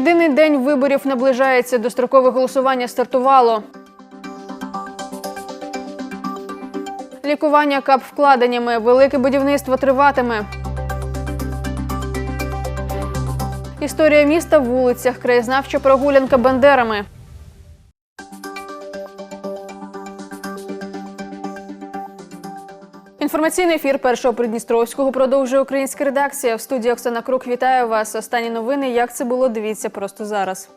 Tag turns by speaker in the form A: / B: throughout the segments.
A: Єдиний день виборів наближається. Дострокове голосування стартувало. Лікування кап вкладеннями. Велике будівництво триватиме. Історія міста в вулицях. Краєзнавча прогулянка бандерами. Інформаційний ефір першого Придністровського продовжує українська редакція. В студії Оксана Крук вітаю вас. Останні новини. Як це було? Дивіться просто зараз.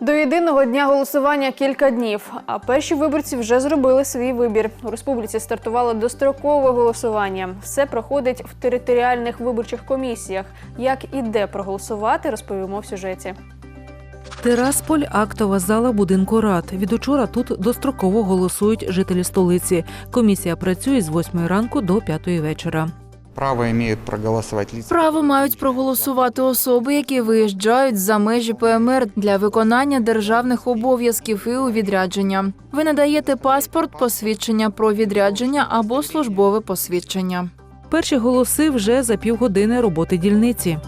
A: До єдиного дня голосування кілька днів. А перші виборці вже зробили свій вибір. У республіці стартувало дострокове голосування. Все проходить в територіальних виборчих комісіях. Як і де проголосувати, розповімо в сюжеті.
B: Терасполь актова зала будинку рад. Від учора тут достроково голосують жителі столиці. Комісія працює з 8 ранку до 5 вечора.
C: Право имеют проголосовать лица.
D: Право мають проголосувати особи, які виїжджають за межі ПМР для виконання державних обов'язків і у відрядження. Ви надаєте паспорт, посвідчення про відрядження або службове посвідчення.
B: Перші голоси вже за півгодини роботи дільниці.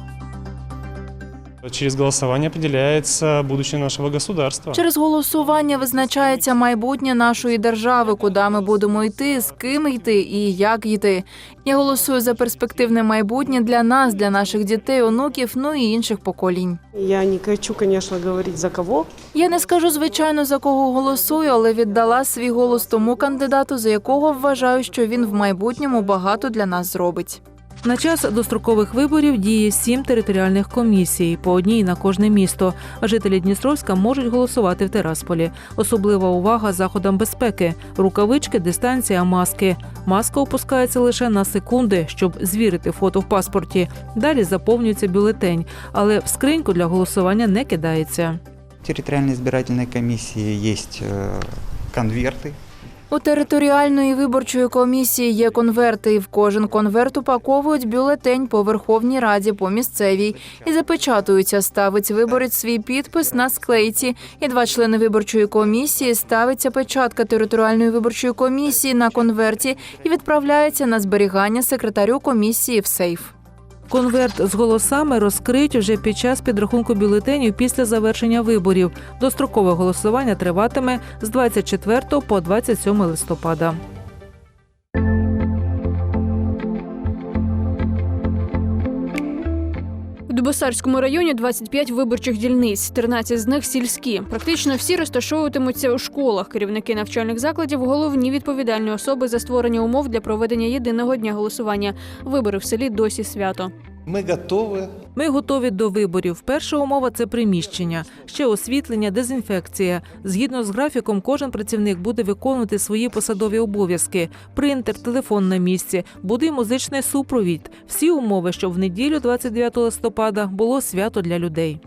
E: Через голосование определяется будущее нашего государства.
D: Через голосування визначається майбутнє нашої держави, куди ми будемо йти, з ким йти і як йти. Я голосую за перспективне майбутнє для нас, для наших дітей, онуків, ну і інших поколінь.
F: Я не хочу, конечно, говорить за кого.
D: Я не скажу звичайно за кого голосую, але віддала свій голос тому кандидату, за якого вважаю, що він в майбутньому багато для нас зробить.
B: На час дострокових виборів діє сім територіальних комісій, по одній на кожне місто. А жителі Дністровська можуть голосувати в Терасполі. Особлива увага заходам безпеки: рукавички, дистанція, маски. Маска опускається лише на секунди, щоб звірити фото в паспорті. Далі заповнюється бюлетень, але в скриньку для голосування не кидається.
C: В территориальной избирательной комиссии есть э, конверты.
D: У територіальної виборчої комісії є конверти, і в кожен конверт упаковують бюлетень по Верховній Раді по місцевій і запечатуються. Ставить виборець свій підпис на склейці. І два члени виборчої комісії ставиться печатка територіальної виборчої комісії на конверті і відправляється на зберігання секретарю комісії в сейф.
B: Конверт з голосами розкриють вже під час підрахунку бюлетенів після завершення виборів. Дострокове голосування триватиме з 24 по 27 листопада.
A: Дубосарському районі 25 виборчих дільниць, 13 з них сільські. Практично всі розташовуватимуться у школах. Керівники навчальних закладів головні відповідальні особи за створення умов для проведення єдиного дня голосування. Вибори в селі досі свято.
G: Мы готовы
B: Ми готові до виборів. Перша умова це приміщення, ще освітлення, дезінфекція. Згідно з графіком, кожен працівник буде виконувати свої посадові обов'язки: принтер, телефон на місці, буде й музичний супровід. Всі умови, щоб в неділю, 29 листопада, було свято для людей.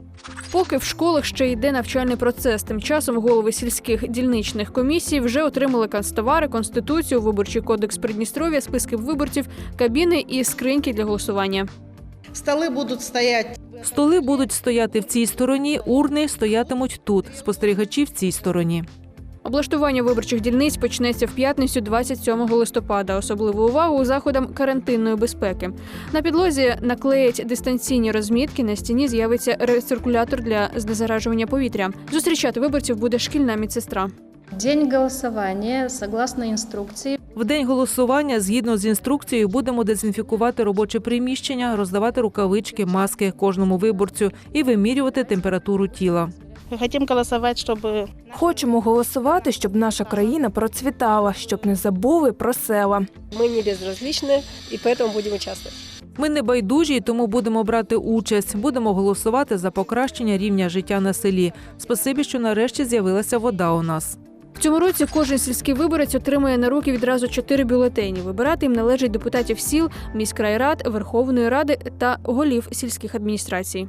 A: Поки в школах ще йде навчальний процес. Тим часом голови сільських дільничних комісій вже отримали канцтовари, конституцію, виборчий кодекс Придністров'я, списки виборців, кабіни і скриньки для голосування.
H: Столы будут стоять
B: Столи будуть стояти в цій стороні, урни стоятимуть тут, спостерігачі в цій стороні.
A: Облаштування виборчих дільниць почнеться в п'ятницю, 27 листопада. Особливу увагу заходам карантинної безпеки. На підлозі наклеять дистанційні розмітки. На стіні з'явиться рециркулятор для знезаражування повітря. Зустрічати виборців буде шкільна медсестра.
I: День голосования, согласно инструкции,
B: В день голосування, згідно з інструкцією, будемо дезінфікувати робоче приміщення, роздавати рукавички, маски кожному виборцю і вимірювати температуру тіла.
H: Хотим голосовать, чтобы
J: Хочемо голосувати, щоб наша країна процвітала, щоб не забули про села.
F: Мы не безразличны, и поэтому будем участвовать.
B: Ми не байдужі, і тому будемо брати участь. Будемо голосувати за покращення рівня життя на селі. Спасибі, що нарешті з'явилася вода у нас.
A: Цьому році кожен сільський виборець отримає на руки відразу чотири бюлетені. Вибирати їм належить депутатів сіл, міськрайрад, Верховної Ради та голів сільських адміністрацій.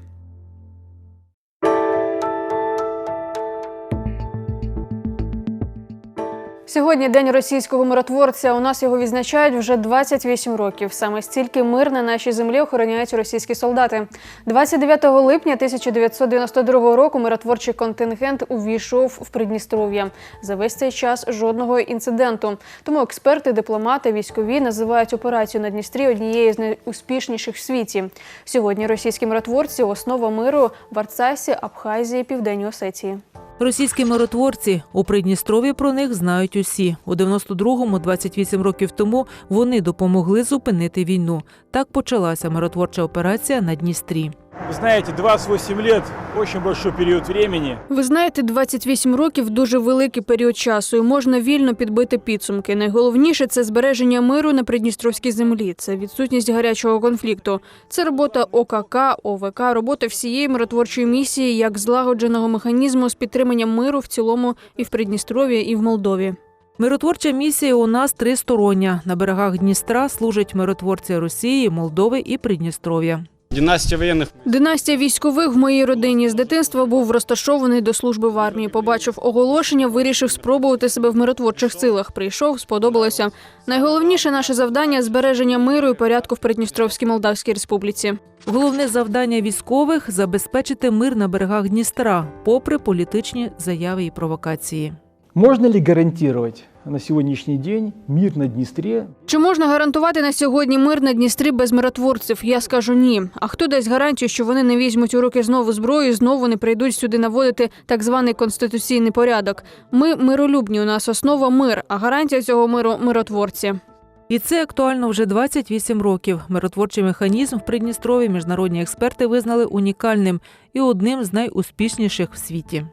A: Сьогодні день російського миротворця. У нас його відзначають вже 28 років. Саме стільки мир на нашій землі охороняють російські солдати. 29 липня 1992 року миротворчий контингент увійшов в Придністров'я. За весь цей час жодного інциденту. Тому експерти, дипломати, військові називають операцію на Дністрі однією з найуспішніших в світі. Сьогодні російські миротворці основа миру в Арцасі, Абхазії, Південній Осетії.
B: Російські миротворці у Придністрові про них знають усі. У 92-му, 28 років тому, вони допомогли зупинити війну. Так почалася миротворча операція на Дністрі.
G: Вы знаете, 28 лет – очень большой период времени.
A: Ви знаєте, 28 років дуже великий період часу, і можна вільно підбити підсумки. Найголовніше це збереження миру на придністровській землі. Це відсутність гарячого конфлікту. Це робота ОКК, ОВК, робота всієї миротворчої місії як злагодженого механізму з підтриманням миру в цілому і в Придністров'ї, і в Молдові.
B: Миротворча місія у нас тристороння. На берегах Дністра служать миротворці Росії, Молдови і Придністров'я.
G: Династия военных
A: Династія військових в моїй родині з дитинства був розташований до служби в армії. Побачив оголошення, вирішив спробувати себе в миротворчих силах. Прийшов, сподобалося. Найголовніше наше завдання збереження миру і порядку в Придністровській Молдавській Республіці.
B: Головне завдання військових забезпечити мир на берегах Дністра, попри політичні заяви і провокації.
K: Можно ли гарантировать на сегодняшний день мир на Днестре
A: Чи можна гарантувати на сьогодні мир на Дністрі без миротворців? Я скажу ні. А хто дасть гарантію, що вони не візьмуть у руки знову зброю, і знову не прийдуть сюди наводити так званий конституційний порядок? Ми миролюбні. У нас основа мир, а гарантія цього миру миротворці.
B: І це актуально вже 28 років. Миротворчий механізм в Придністрові міжнародні експерти визнали унікальним і одним з найуспішніших в світі.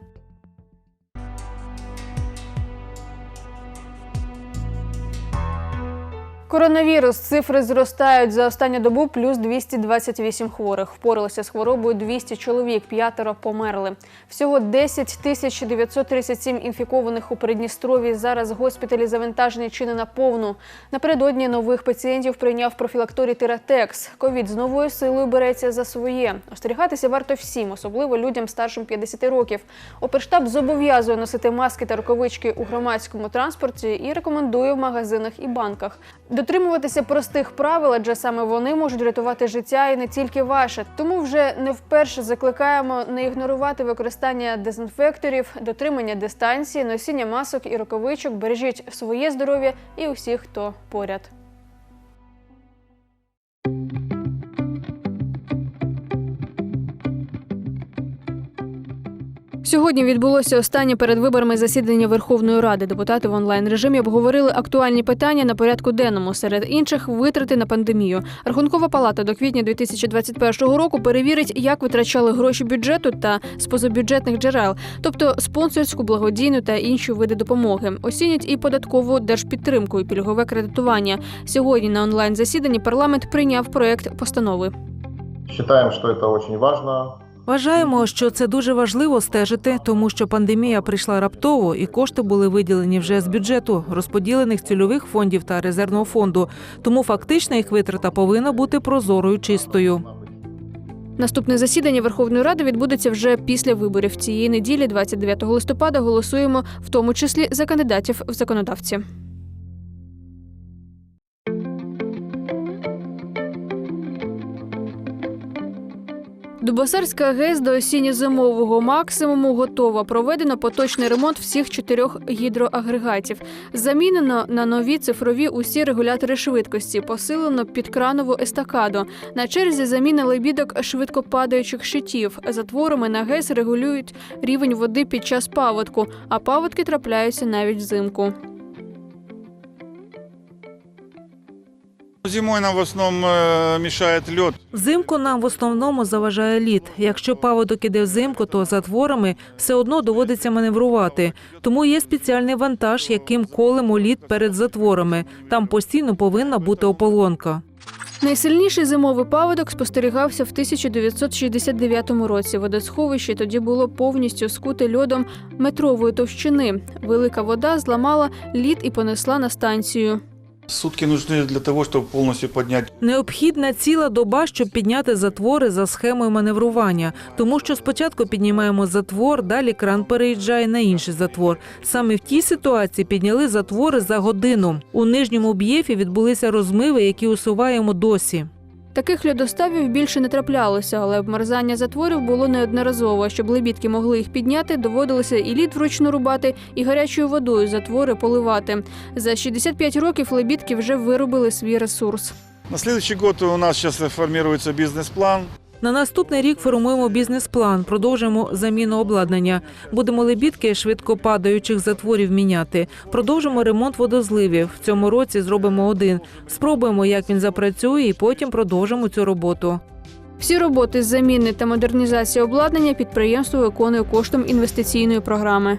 A: Коронавірус цифри зростають за останню добу плюс 228 хворих. Впоралися з хворобою 200 чоловік, п'ятеро померли. Всього 10 тисяч 937 інфікованих у Придністрові. Зараз госпіталі завантажені чи не наповну. Напередодні нових пацієнтів прийняв профілакторій Тиратекс. Ковід з новою силою береться за своє. Остерігатися варто всім, особливо людям старшим 50 років. Оперштаб зобов'язує носити маски та рукавички у громадському транспорті і рекомендує в магазинах і банках. Дотримуватися простих правил, адже саме вони можуть рятувати життя і не тільки ваше. Тому вже не вперше закликаємо не ігнорувати використання дезінфекторів, дотримання дистанції, носіння масок і рукавичок. Бережіть своє здоров'я і усіх, хто поряд. Сьогодні відбулося останнє перед виборами засідання Верховної Ради. Депутати в онлайн режимі обговорили актуальні питання на порядку денному. Серед інших витрати на пандемію. Рахункова палата до квітня 2021 року перевірить, як витрачали гроші бюджету та з позабюджетних джерел, тобто спонсорську, благодійну та інші види допомоги. Оцінять і податкову держпідтримку і пільгове кредитування. Сьогодні на онлайн засіданні парламент прийняв проект постанови.
L: Считаем, что это очень важно.
B: Вважаємо, що це дуже важливо стежити, тому що пандемія прийшла раптово, і кошти були виділені вже з бюджету, розподілених цільових фондів та резервного фонду. Тому фактична їх витрата повинна бути прозорою чистою.
A: Наступне засідання Верховної Ради відбудеться вже після виборів. Цієї неділі, 29 листопада, голосуємо в тому числі за кандидатів в законодавці. Дубосарська ГЕС до осінньо-зимового максимуму готова. Проведено поточний ремонт всіх чотирьох гідроагрегатів. Замінено на нові цифрові усі регулятори швидкості, посилено підкранову естакаду. На черзі заміна лебідок швидкопадаючих щитів. Затворами на ГЕС регулюють рівень води під час паводку, а паводки трапляються навіть взимку.
M: Зимой нам в основном э, мешает лед.
B: Взимку нам в основному заважає лід. Якщо паводок іде взимку, то затворами все одно доводиться маневрувати. Тому є спеціальний вантаж, яким колемо лід перед затворами. Там постійно повинна бути ополонка.
A: Найсильніший зимовий паводок спостерігався в 1969 році. Водосховище тоді було повністю скуте льодом метрової товщини. Велика вода зламала лід і понесла на станцію.
M: Сутки нужны для того, чтобы полностью поднять
B: Необхідна ціла доба, щоб підняти затвори за схемою маневрування, тому що спочатку піднімаємо затвор, далі кран переїжджає на інший затвор. Саме в тій ситуації підняли затвори за годину. У нижньому б'єфі відбулися розмиви, які усуваємо досі.
A: Таких льодоставів більше не траплялося, але обмерзання затворів було неодноразово. Щоб лебідки могли їх підняти, доводилося і лід вручну рубати, і гарячою водою затвори поливати. За 65 років лебідки вже виробили свій ресурс.
M: На следующий год у нас сейчас формируется бизнес-план.
B: На наступний рік формуємо бізнес-план, продовжимо заміну обладнання. Будемо лебідки швидко падаючих затворів міняти. Продовжимо ремонт водозливів. В цьому році зробимо один. Спробуємо, як він запрацює, і потім продовжимо цю роботу.
A: Всі роботи з заміни та модернізації обладнання підприємство виконує коштом інвестиційної програми.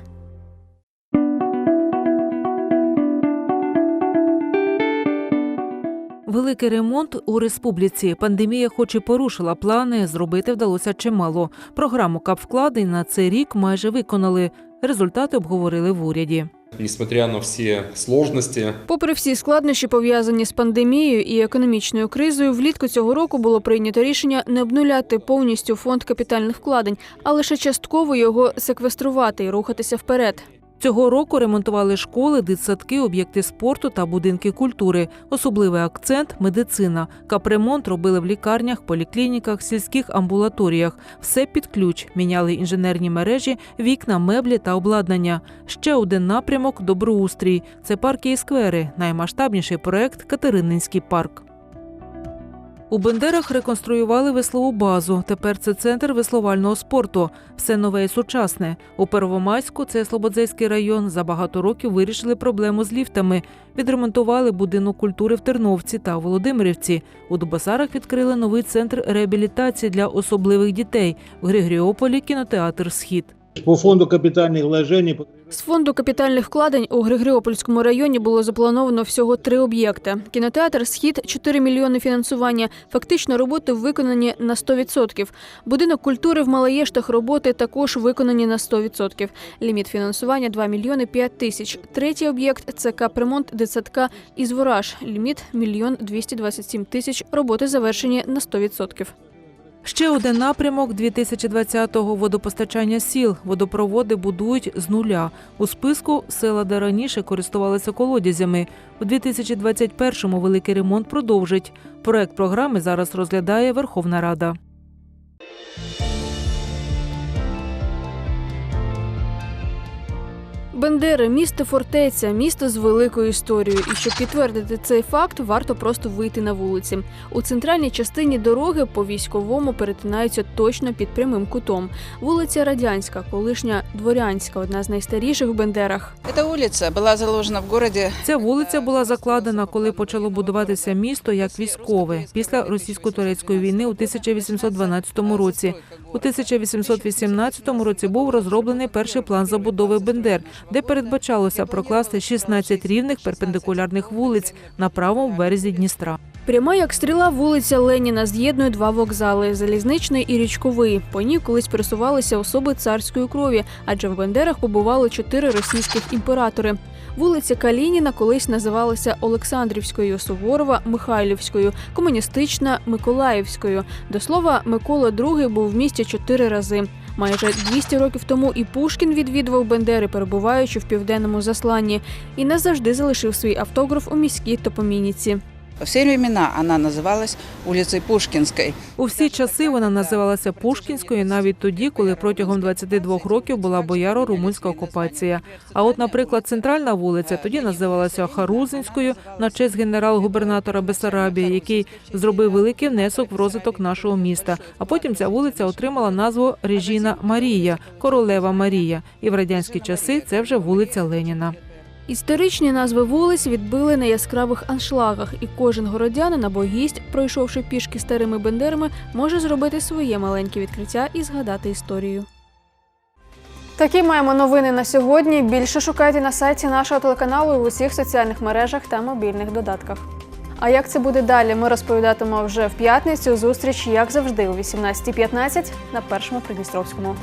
B: Великий ремонт у республіці. Пандемія, хоч і порушила плани, зробити вдалося чимало. Програму капвкладень на цей рік майже виконали. Результати обговорили в уряді.
N: Несмотря на все сложности,
A: Попри всі складнощі, пов'язані з пандемією і економічною кризою, влітку цього року було прийнято рішення не обнуляти повністю фонд капітальних вкладень, а лише частково його секвеструвати і рухатися вперед.
B: Цього року ремонтували школи, дитсадки, об'єкти спорту та будинки культури. Особливий акцент медицина. Капремонт робили в лікарнях, поліклініках, сільських амбулаторіях. Все під ключ. Міняли інженерні мережі, вікна, меблі та обладнання. Ще один напрямок доброустрій. Це парки і сквери. Наймасштабніший проект Катерининський парк. У Бендерах реконструювали веслову базу. Тепер це центр веслувального спорту. Все нове і сучасне. У Первомайську, це Слободзейський район, за багато років вирішили проблему з ліфтами. Відремонтували будинок культури в Терновці та Володимирівці. У Дубасарах відкрили новий центр реабілітації для особливих дітей. В Григоріополі кінотеатр Схід.
G: По фонду капитальных вложений
A: З фонду капітальних вкладень у Григоріопольському районі було заплановано всього три об'єкти: кінотеатр Схід 4 мільйони фінансування. Фактично роботи виконані на 100%. Будинок культури в Малаєштах роботи також виконані на 100%. Ліміт фінансування 2 мільйони 5 тисяч. Третій об'єкт це капремонт дитсадка із Вораж. Ліміт мільйон 227 тисяч. Роботи завершені на 100%.
B: Ще один напрямок 2020-го – водопостачання сіл. Водопроводи будують з нуля. У списку села, де раніше користувалися колодязями. У 2021-му великий ремонт продовжить. Проект програми зараз розглядає Верховна Рада.
A: Бендери місто фортеця, місто з великою історією. І щоб підтвердити цей факт, варто просто вийти на вулиці. У центральній частині дороги по військовому перетинаються точно під прямим кутом. Вулиця Радянська, колишня дворянська, одна з найстаріших в Бендерах.
H: Эта улица была заложена в городе
B: Ця вулиця була закладена, коли почало будуватися місто як військове після російсько-турецької війни у 1812 році. У 1818 році був розроблений перший план забудови Бендер, де передбачалося прокласти 16 рівних перпендикулярних вулиць на правому березі Дністра.
A: Пряма як стріла вулиця Леніна з'єднує два вокзали залізничний і річковий. По ній колись пересувалися особи царської крові, адже в Бендерах побували чотири російських імператори. Вулиця Калініна колись називалася Олександрівською, Суворова Михайлівською, комуністична Миколаївською. До слова, Микола II був в місті чотири рази. Майже 200 років тому і Пушкін відвідував Бендери, перебуваючи в південному засланні, і не завжди залишив свій автограф у міській топомініці.
H: Все времена она называлась улицей Пушкинской.
B: У всі часи вона називалася Пушкінською, навіть тоді, коли протягом 22 років була бояро-румунська окупація. А от, наприклад, центральна вулиця тоді називалася Харузинською на честь генерал-губернатора Бесарабії, який зробив великий внесок в розвиток нашого міста. А потім ця вулиця отримала назву Режіна Марія, Королева Марія. І в радянські часи це вже вулиця Леніна.
A: Історичні назви вулиць відбили на яскравих аншлагах, і кожен городянин або гість, пройшовши пішки старими бендерами, може зробити своє маленьке відкриття і згадати історію. Такі маємо новини на сьогодні. Більше шукайте на сайті нашого телеканалу і в усіх соціальних мережах та мобільних додатках. А як це буде далі? Ми розповідатимемо вже в п'ятницю. Зустріч, як завжди, о 18.15 на першому Придністровському.